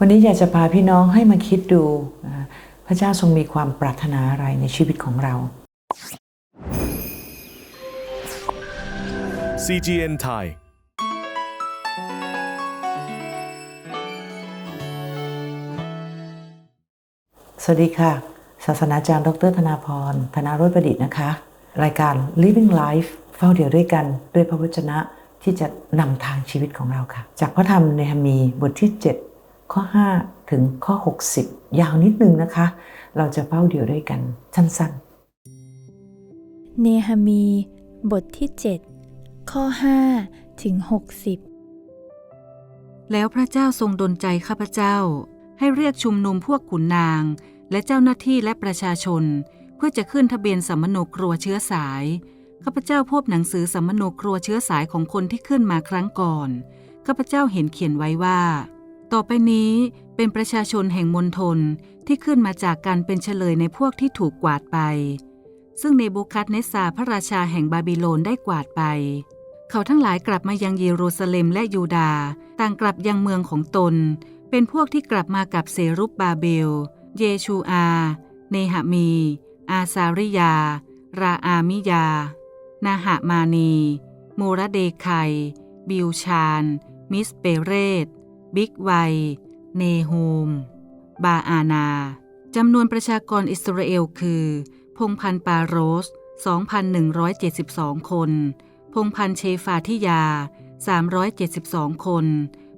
วันนี้อยากจะพาพี่น้องให้มาคิดดูนะพระเจ้าทรงมีความปรารถนาอะไรในชีวิตของเรา CGN Thai สวัสดีค่ะ ศาสนาจารย์ ดรธนาพร ธนาโรจน์ประดิษฐ์นะคะ รายการ Living Life เฝ้าเดียวด้วยกันด้วยพระวจนะที่จะนำทางชีวิตของเราค่ะ จากพระธรรมในฮามีบทที่ 7 ข้อ 5 ถึงข้อ 60 ยาวนิดนึงนะคะ เราจะเฝ้าเดียวด้วยกันสั้นเนหะมี บทที่ 7 ข้อ 5 ถึง 60 แล้วพระเจ้าทรงดลใจข้าพเจ้า ให้เรียกชุมนุมพวกขุนนาง และเจ้าหน้าที่และประชาชน เพื่อจะขึ้นทะเบียนสัมมโนครัวเชื้อสายข้าพเจ้าพบหนังสือสัมมโนครัวเชื้อสายของคนที่ขึ้นมาครั้งก่อนข้าพเจ้าเห็นเขียนไว้ว่า ต่อไปนี้เป็นประชาชนแห่งมณฑลที่ขึ้นมาจากการเป็นเฉลยในพวกที่ถูกกวาดไป ซึ่งเนบูคัดเนสซาพระราชาแห่งบาบิโลนได้กวาดไป เขาทั้งหลายกลับมายังเยรูซาเล็มและยูดาต่างกลับยังเมืองของตน เป็นพวกที่กลับมากับเซรุบบาเบล เยชูอา เนหะมี อาซาริยา ราอามิยา นาหะมานี โมระเดไคบิลชาน มิสเปเรต บิ๊กไว เนโฮม บาอานาจำนวนประชากรอิสราเอลคือ พงพันปาโรส 2,172 คน พงพันเชฟาทิยา 372 คน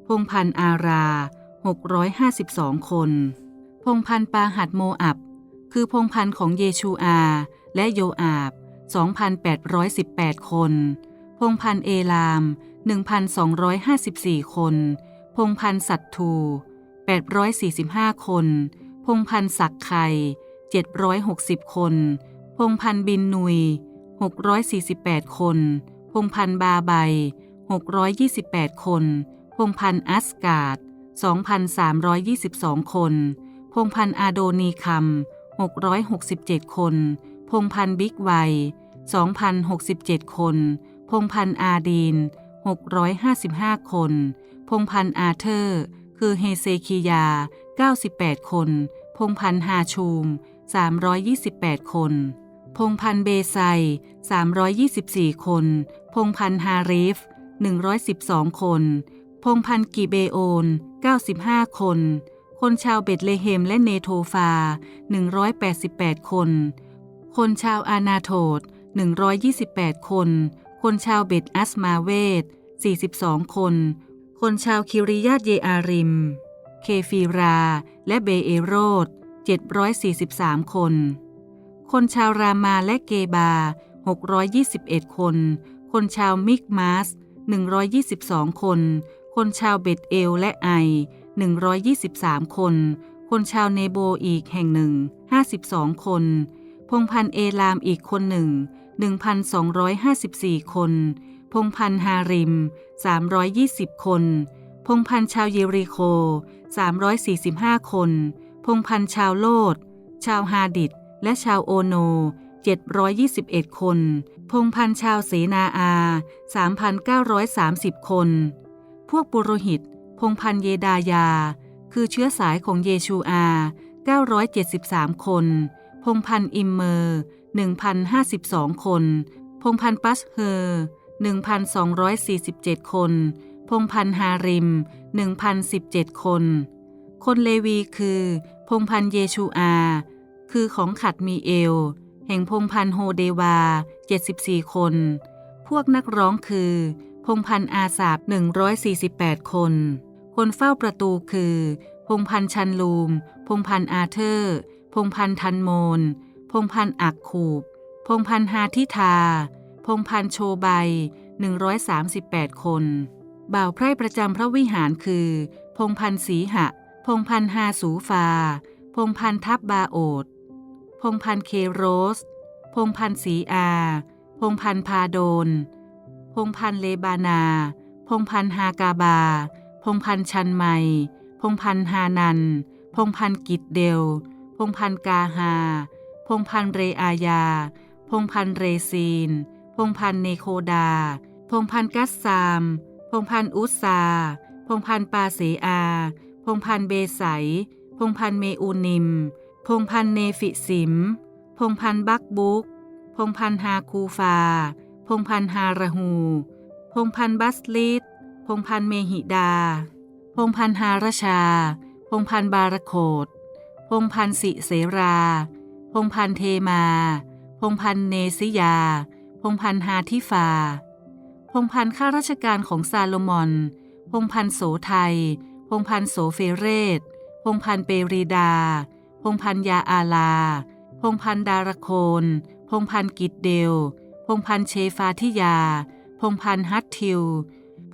พงพันอารา 652 คน พงพันปาหัดโมอับ คือพงพันของเยชูอา และโยอาบ 2,818 คน พงพันเอลาม 1,254 คน พงพันธ์สัตทู845 คน พงพันธุ์สักไข่760 คน พงพันธ์บินนุย 648 คน พงพันธ์บาใบ 628 คน พงพันธ์อัสการ์ด2,322 คน พงพันธ์อาโดนีคัม667 คน พงพันธ์บิ๊กไว2,067 คน พงพันธ์อาดีน 655 คน พงพันธ์อาเธอร์ คือเฮเซคียา 98 คน พงพันธ์ฮาชูม 328 คน พงพันธ์เบไซ 324 คน พงพันธ์ฮาริฟ 112 คน พงพันธ์กิเบโอน 95 คน คนชาวเบตเลเฮมและเนโทฟา 188 คน คนชาวอานาโทด128 คน คนชาวเบตอัสมาเวต42 คน คนชาวคิริยาตเยอาริม เคฟีรา และเบเอโรด743 คน คนชาวรามาและเกบา 621 คน คนชาวมิกมาส 122 คน คนชาวเบตเอลและไอ 123 คน คนชาวเนโบอีกแห่งหนึ่ง 52 คน พงพันเอลามอีกคนหนึ่ง 1,254 คน พงพันธ์ฮาริม 320 คน พงพันธ์ชาวเยริโค 345 คน พงพันธ์ชาวโลด ชาวฮาดิดและชาวโอโน 721 คน พงพันธ์ชาวเสนาอา 3,930 คน พวกปุโรหิต พงพันธ์เยดายา คือเชื้อสายของเยชูอา 973 คน พงพันธ์อิมเมอร์ 1,052 คน พงพันปัสเฮอร์1,247 คน พงพันฮาริม 1,017 คน คนเลวีคือ พงพันเยชูอา คือของขัดมีเอล แห่งพงพันโฮเดวา 74 คน พวกนักร้องคือ พงพันอาสาบ148 คน คนเฝ้าประตูคือ พงพันชันลูม พงพันอาเธอร์ พงพันธ์ทันโมน พงพันธ์อักขูบ พงพันธ์ฮาทิทา พงพันธ์โชใบ 138 คน บ่าวไพร่ประจำพระวิหารคือ พงพันธ์สีหะ พงพันธ์ฮาสูฟา พงพันธ์ทับบาโอด พงพันธ์เคโรส พงพันธ์สีอา พงพันธ์พาโดน พงพันธ์เลบานา พงพันธ์ฮากาบา พงพันธ์ชันไม พงพันธ์ฮานัน พงพันธ์กิดเดล พงพันธ์กาฮา พงพันเรอายาพงพันเรซีน พงพันเนโคดา พงพันกัสซาม พงพันอุสซาพงพันปาเสอา พงพันเบไสพงพันเมอูนิม พงพันเนฟิสิม พงพันบักบุก พงพันฮาคูฟา พงพันฮาระฮูพงพันบัสลิดพงพันเมหิดา พงพันฮารชา พงพันบารโคดพงพันสิเสรา งพันเทมา พงพันเนซิยา พงพันฮาทิฟา พงพันข้าราชการของซาโลมอน พงพันโสไทย พงพันโสเฟเรศพงพันเปรีดา พงพันยาอาลา พงพันดารโคน พงพันกิดเดล พงพันเชฟาทิยา พงพันฮัตทิว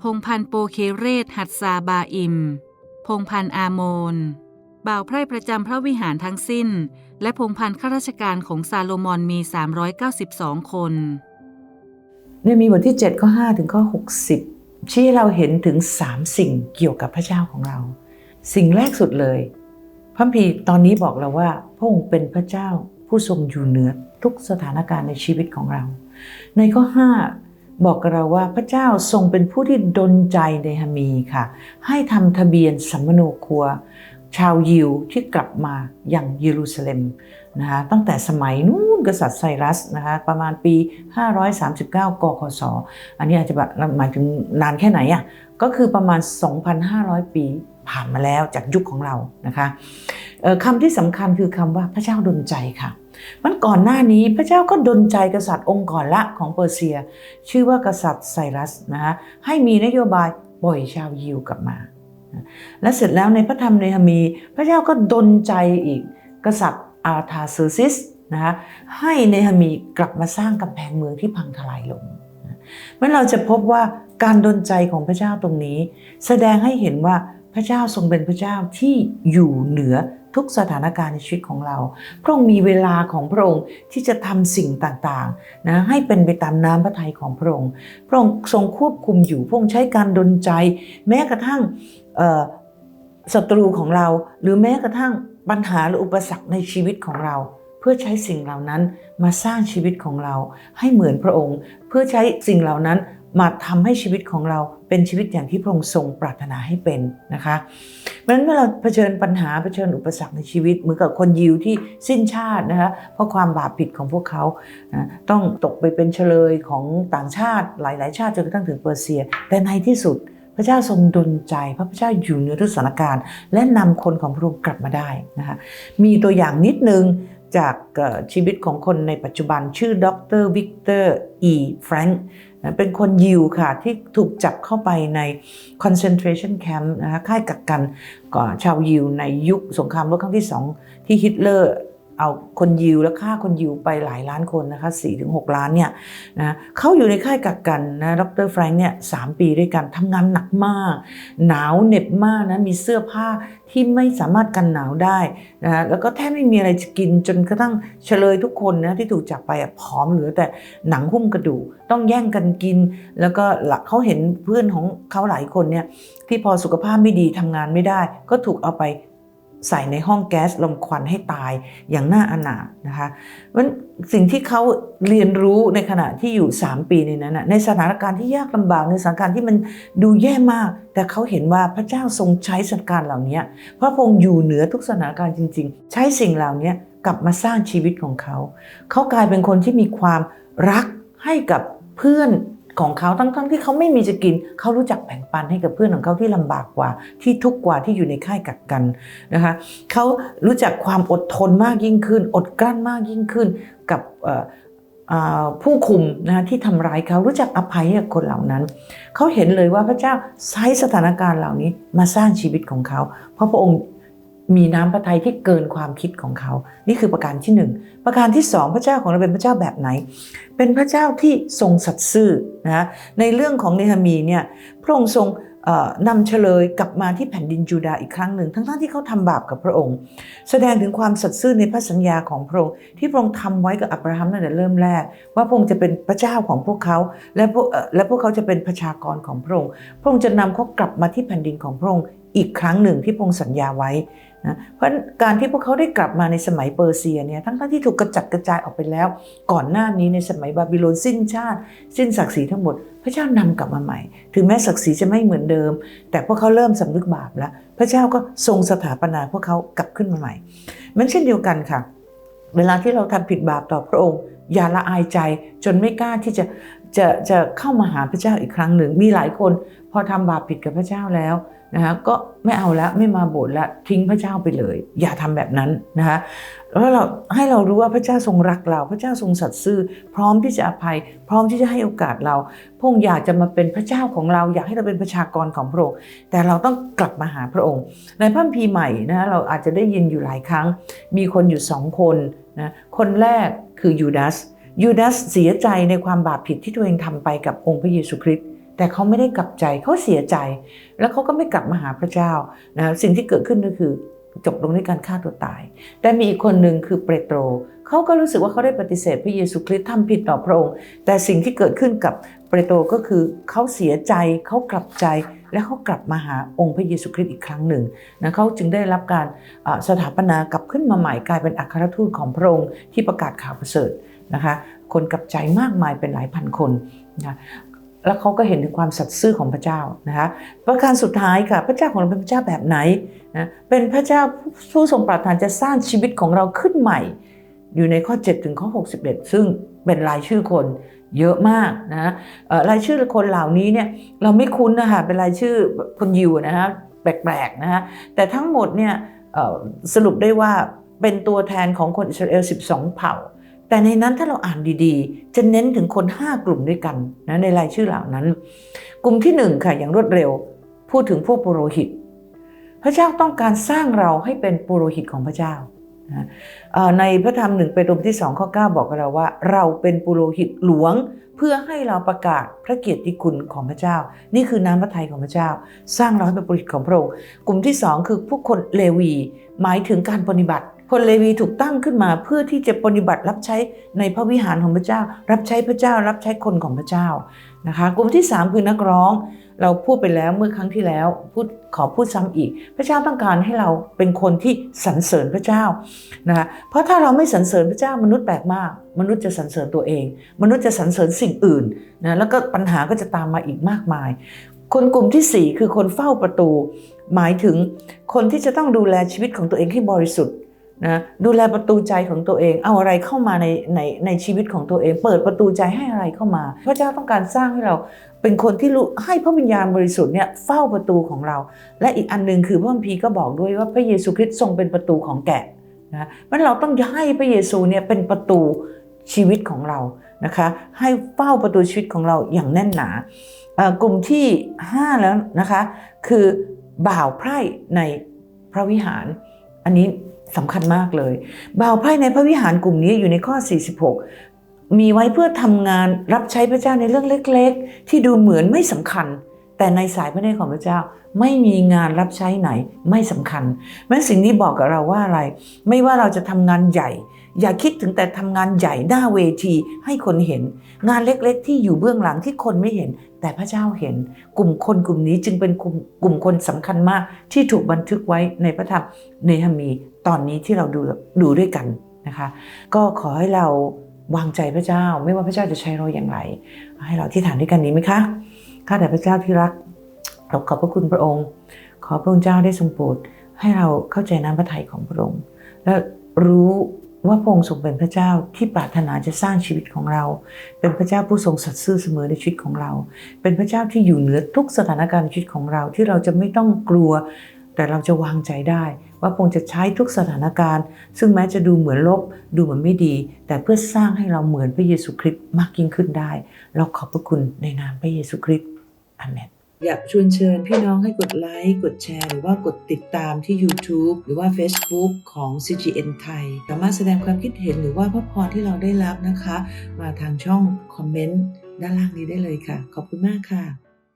พงพันโปเคเรศหัดซาบาอิม พงพันอาโมน บ่าวไพร่ประจำพระวิหารทั้งสิ้น และพงพันธ์ข้าราชการของซาโลมอนมี 392 คน เนี่ยมีบทที่ 7 ข้อ 5 ถึงข้อ 60 ชี้ให้เราเห็นถึง 3 สิ่งเกี่ยวกับพระเจ้าของเรา สิ่งแรกสุดเลย พระคัมภีตอนนี้บอกเราว่า พระองค์เป็นพระเจ้าผู้ทรงอยู่เหนือทุกสถานการณ์ในชีวิตของเรา ในข้อ 5 บอกกับเราว่าพระเจ้าทรงเป็นผู้ที่ดลใจในฮามีค่ะ ให้ทำทะเบียนสัมมโนครัว ชาวยิวที่กลับมาอย่างเยรูซาเล็มนะคะตั้งแต่สมัยนู้นกษัตริย์ไซรัสนะคะประมาณปี 539 กคศอันนี้อาจจะแบบหมายถึงนานแค่ไหนอะ่ะก็คือประมาณ 2,500 ปีผ่านมาแล้วจากยุคของเรานะคะคำที่สำคัญคือคำว่าพระเจ้าดลใจค่ะมันก่อนหน้านี้พระเจ้าก็ดลใจกษัตริย์องค์ก่อนละของเปอร์เซีย ชื่อว่ากษัตริย์ไซรัสนะคะให้มีนโยบายปล่อยชาวยิวกลับมา และเสร็จแล้วในพระธรรมเนหมี พระเจ้าก็ดลใจอีกกษัตริย์อาร์ทาเซอร์ซิสนะคะให้เนหมีกลับมาสร้างกำแพงเมืองที่พังทลายลงเมื่อเราจะพบว่าการดลใจของพระเจ้าตรงนี้ แสดงให้เห็นว่าพระเจ้าทรงเป็นพระเจ้าที่อยู่เหนือทุกสถานการณ์ในชีวิตของเรา พระองค์มีเวลาของพระองค์ที่จะทำสิ่งต่างๆนะให้เป็นไปตามน้ำพระทัยของพระองค์ พระองค์ทรงควบคุมอยู่ พระองค์ใช้การดลใจ แม้กระทั่ง ศัตรูของเราหรือแม้กระทั่งปัญหาหรืออุปสรรคในชีวิตของเรา เพื่อใช้สิ่งเหล่านั้นมาสร้างชีวิตของเรา ให้เหมือนพระองค์ เพื่อใช้สิ่งเหล่านั้นมาทำให้ชีวิตของเราเป็นชีวิตอย่างที่พระองค์ทรงปรารถนาให้เป็นนะคะเพราะฉะนั้นเมื่อเราเผชิญปัญหาเผชิญอุปสรรคในชีวิตเหมือนกับคนยิวที่สิ้นชาตินะคะเพราะความบาปผิดของพวกเขาต้องตกไปเป็นเฉลยของต่างชาติหลาย ๆ ชาติจนกระทั่งถึงเปอร์เซีย แต่ในที่สุด พระเจ้าทรงดลใจ พระเจ้าอยู่เหนือทุกสถานการณ์ และนำคนของพระองค์กลับมาได้นะคะมีตัวอย่างนิดนึงจากชีวิตของคนในปัจจุบันชื่อดรวิกเตอร์อีแฟรงค์เป็นคนยิวค่ะ ที่ถูกจับเข้าไปใน concentration camp นะคะค่ายกักกันก่อชาวยิวในยุคสงครามโลกครั้งที่สองที่ฮิตเลอร์ เอาคนยิวและฆ่าคนยิวไปหลายล้านคนนะคะ4-6ล้านเนี่ยนะเขาอยู่ในค่ายกักกันนะดรแฟรงค์เนี่ยสามปีด้วยกันทำงานหนักมาก หนาวเหน็บมากนะมีเสื้อผ้าที่ไม่สามารถกันหนาวได้นะแล้วก็แทบไม่มีอะไรจะกินจนกระทั่งเฉลยทุกคนนะที่ถูกจับไปผอมเหลือแต่หนังหุ้มกระดูกต้องแย่งกันกิน แล้วก็หลักเขาเห็นเพื่อนของเขาหลายคนเนี่ยที่พอสุขภาพไม่ดีทำงานไม่ได้ ก็ถูกเอาไป ใส่ในห้องแก๊สลมควันให้ตายอย่างน่าอนาถนะคะเพราะฉะนั้นสิ่งที่เขาเรียนรู้ในขณะที่อยู่ 3 ปีในนั้นในสถานการณ์ที่ยากลำบากในสถานการณ์ที่มันดูแย่มาก แต่เขาเห็นว่าพระเจ้าทรงใช้สถานการณ์เหล่านี้พระองค์อยู่เหนือทุกสถานการณ์จริง ๆ ใช้สิ่งเหล่านี้กลับมาสร้างชีวิตของเขา เขากลายเป็นคนที่มีความรักให้กับเพื่อน ของเขาทั้งๆที่เขาไม่มีจะกิน เขารู้จักแบ่งปันให้กับเพื่อนของเขาที่ลำบากกว่า ที่ทุกข์กว่าที่อยู่ในค่ายกักกันนะคะเขารู้จักความอดทนมากยิ่งขึ้น อดกลั้นมากยิ่งขึ้นกับผู้คุมนะคะที่ทำร้ายเขารู้จักอภัยกับคนเหล่านั้น เขาเห็นเลยว่าพระเจ้าใช้สถานการณ์เหล่านี้มาสร้างชีวิตของเขา เพราะพระองค์ มีน้ำพระทัยที่เกินความคิดของเขา นี่คือประการที่หนึ่งประการที่สองพระเจ้าของเราเป็นพระเจ้าแบบไหน เป็นพระเจ้าที่ทรงสัตย์ซื่อนะในเรื่องของเนหมีเนี่ยพระองค์ทรงนำเฉลยกลับมาที่แผ่นดินจูดาอีกครั้งหนึ่ง ทั้งๆที่เขาทำบาปกับพระองค์ แสดงถึงความสัตย์ซื่อในพระสัญญาของพระองค์ ที่พระองค์ทำไว้กับอับราฮัมตั้งแต่เริ่มแรก ว่าพระองค์จะเป็นพระเจ้าของพวกเขา และพวกและพวกเขาจะเป็นประชากรของพระองค์ พระองค์จะนำเขากลับมาที่แผ่นดินของพระองค์ อีกครั้งหนึ่งที่พงค์สัญญาไว้นะเพราะการที่พวกเขาได้กลับมาในสมัยเปอร์เซียเนี่ยทั้งๆที่ถูกกระจัดกระจายออกไปแล้ว ก่อนหน้านี้ในสมัยบาบิโลนสิ้นชาติ สิ้นศักดิ์ศรีทั้งหมด พระเจ้านำกลับมาใหม่ ถึงแม้ศักดิ์ศรีจะไม่เหมือนเดิม แต่พวกเขาเริ่มสำนึกบาปแล้ว พระเจ้าก็ทรงสถาปนาพวกเขากลับขึ้นมาใหม่มันเช่นเดียวกันค่ะ เวลาที่เราทำผิดบาปต่อพระองค์อย่าละอายใจจนไม่กล้าที่จะ จะจะเข้ามาหาพระเจ้าอีกครั้งหนึ่ง มีหลายคนพอทำบาปผิดกับพระเจ้าแล้วนะคะก็ไม่เอาแล้วไม่มาโบสถ์ล้วทิ้งพระเจ้าไปเลย อย่าทำแบบนั้นนะคะแล้วเราให้เรารู้ว่าพระเจ้าทรงรักเรา พระเจ้าทรงสัตย์ซื่อ พร้อมที่จะอภัย พร้อมที่จะให้โอกาสเราพระองค์อยากจะมาเป็นพระเจ้าของเรา อยากให้เราเป็นประชากรของพระองค์แต่เราต้องกลับมาหาพระองค์ ในพระคัมภีร์ใหม่นะเราอาจจะได้ยินอยู่หลายครั้ง มีคนอยู่สองคนนะคนแรกคือยูดาส ยูดาสเสียใจในความบาปผิดที่ตัวเองทำไปกับองค์พระเยซูคริสต์แต่เขาไม่ได้กลับใจเขาเสียใจ แล้วเขาก็ไม่กลับมาหาพระเจ้านะสิ่งที่เกิดขึ้นก็คือจบลงด้วยการฆ่าตัวตาย แต่มีอีกคนหนึ่งคือเปโตรเขาก็รู้สึกว่าเขาได้ปฏิเสธพระเยซูคริสต์ทำผิดต่อพระองค์ แต่สิ่งที่เกิดขึ้นกับเปโตรก็คือเขาเสียใจเขากลับใจ และเขากลับมาหาองค์พระเยซูคริสต์อีกครั้งหนึ่งนะเขาจึงได้รับการสถาปนากลับขึ้นมาใหม่กลายเป็นอัครทูตของพระองค์ที่ประกาศข่าวประเสริฐนะคะคนกลับใจมากมายเป็นหลายพันคนนะแล้วเขาก็เห็นถึงความสัตย์ซื่อของพระเจ้านะคะประการสุดท้ายค่ะพระเจ้าของเราเป็นพระเจ้าแบบไหนนะเป็นพระเจ้าผู้ทรงปรารถนาจะสร้างชีวิตของเราขึ้นใหม่ อยู่ในข้อ 7 ถึงข้อ 61 ซึ่งเป็นรายชื่อคน เยอะมากนะรายชื่อคนเหล่านี้เนี่ยเราไม่คุ้นนะคะเป็นรายชื่อคนยิวนะฮะแปลกๆนะฮะแต่ทั้งหมดเนี่ยสรุปได้ว่าเป็นตัวแทนของคนอิสราเอล 12 เผ่า แต่ในนั้นถ้าเราอ่านดีๆ จะเน้นถึงคน 5 กลุ่มด้วยกันนะในรายชื่อเหล่านั้น กลุ่มที่ 1 ค่ะอย่างรวดเร็วพูดถึงพวกปุโรหิต พระเจ้าต้องการสร้างเราให้เป็นปุโรหิตของพระเจ้า นะในพระธรรมหนึ่งเปโตรบทที่2ข้อ 9 บอกกับเราว่า เราเป็นปุโรหิตหลวง เพื่อให้เราประกาศพระเกียรติคุณของพระเจ้า นี่คือน้ำพระทัยของพระเจ้า สร้างเราให้เป็นปุโรหิตของพระองค์กลุ่มที่2คือพวกคนเลวี หมายถึงการปฏิบัติคนเลวีถูกตั้งขึ้นมาเพื่อที่จะปฏิบัติรับใช้ในพระวิหารของพระเจ้า รับใช้พระเจ้า รับใช้คนของพระเจ้านะคะ กลุ่มที่ 3 คือนักร้อง เราพูดไปแล้วเมื่อครั้งที่แล้วพูดขอพูดซ้ำอีก พระเจ้าต้องการให้เราเป็นคนที่สรรเสริญพระเจ้านะคะเพราะถ้าเราไม่สรรเสริญพระเจ้ามนุษย์แปลกมาก มนุษย์จะสรรเสริญตัวเอง มนุษย์จะสรรเสริญสิ่งอื่นนะแล้วก็ปัญหาก็จะตามมาอีกมากมาย คนกลุ่มที่ 4 คือคนเฝ้าประตู หมายถึงคนที่จะต้องดูแลชีวิตของตัวเองให้บริสุทธิ์นะดูแลประตูใจของตัวเอง เอาอะไรเข้ามาในในในชีวิตของตัวเอง เปิดประตูใจให้อะไรเข้ามา พระเจ้าต้องการสร้างให้เรา เป็นคนที่รู้ให้พระวิญญาณบริสุทธิ์เนี่ยเฝ้าประตูของเรา และอีกอันหนึ่งคือพระคัมภีร์ก็บอกด้วยว่าพระเยซูคริสต์ทรงเป็นประตูของแกะนะมันเราต้องให้พระเยซูเนี่ยเป็นประตูชีวิตของเรานะคะให้เฝ้าประตูชีวิตของเราอย่างแน่นหนากลุ่มที่ 5 แล้วนะคะคือบ่าวไพร่ในพระวิหาร อันนี้สำคัญมากเลย บ่าวไพร่ในพระวิหารกลุ่มนี้อยู่ในข้อ 46 มีไว้เพื่อทำงานรับใช้พระเจ้าในเรื่องเล็ก ๆ ที่ดูเหมือนไม่สำคัญ แต่ในสายพระเนตรของพระเจ้าไม่มีงานรับใช้ไหนไม่สำคัญแม้สิ่งนี้บอกกับเราว่าอะไร ไม่ว่าเราจะทำงานใหญ่ อย่าคิดถึงแต่ทำงานใหญ่หน้าเวทีให้คนเห็น งานเล็กๆ ที่อยู่เบื้องหลังที่คนไม่เห็น แต่พระเจ้าเห็น กลุ่มคนกลุ่มนี้จึงเป็นกลุ่มกลุ่มคนสำคัญมาก ที่ถูกบันทึกไว้ในพระธรรมเนหมีตอนนี้ที่เราดูดูด้วยกันนะคะ ก็ขอให้เรา วางใจพระเจ้า ไม่ว่าพระเจ้าจะใช้เราอย่างไร ให้เราที่ฐานด้วยกันนี้ไหมคะข้าแต่พระเจ้าที่รักเราขอบพระคุณพระองค์ ขอพระองค์เจ้าได้ทรงโปรดให้เราเข้าใจน้ำพระทัยของพระองค์ และรู้ว่าพระองค์ทรงเป็นพระเจ้าที่ปรารถนาจะสร้างชีวิตของเรา เป็นพระเจ้าผู้ทรงสัตย์ซื่อเสมอในชีวิตของเรา เป็นพระเจ้าที่อยู่เหนือทุกสถานการณ์ชีวิตของเราที่เราจะไม่ต้องกลัว แต่เราจะวางใจได้ว่าพงจะใช้ทุกสถานการณ์ ซึ่งแม้จะดูเหมือนลบ ดูเหมือนไม่ดี แต่เพื่อสร้างให้เราเหมือนพระเยซูคริสต์มากยิ่งขึ้นได้ เราขอบพระคุณในนามพระเยซูคริสต์อาเมนอยากชวนเชิญพี่น้องให้กดไลค์ กดแชร์ หรือว่ากดติดตามที่ YouTube หรือว่า Facebook ของ CGN ไทย สามารถแสดงความคิดเห็นหรือว่าพระพรที่เราได้รับนะคะ มาทางช่องคอมเมนต์ด้านล่างนี้ได้เลยค่ะ ขอบคุณมากค่ะ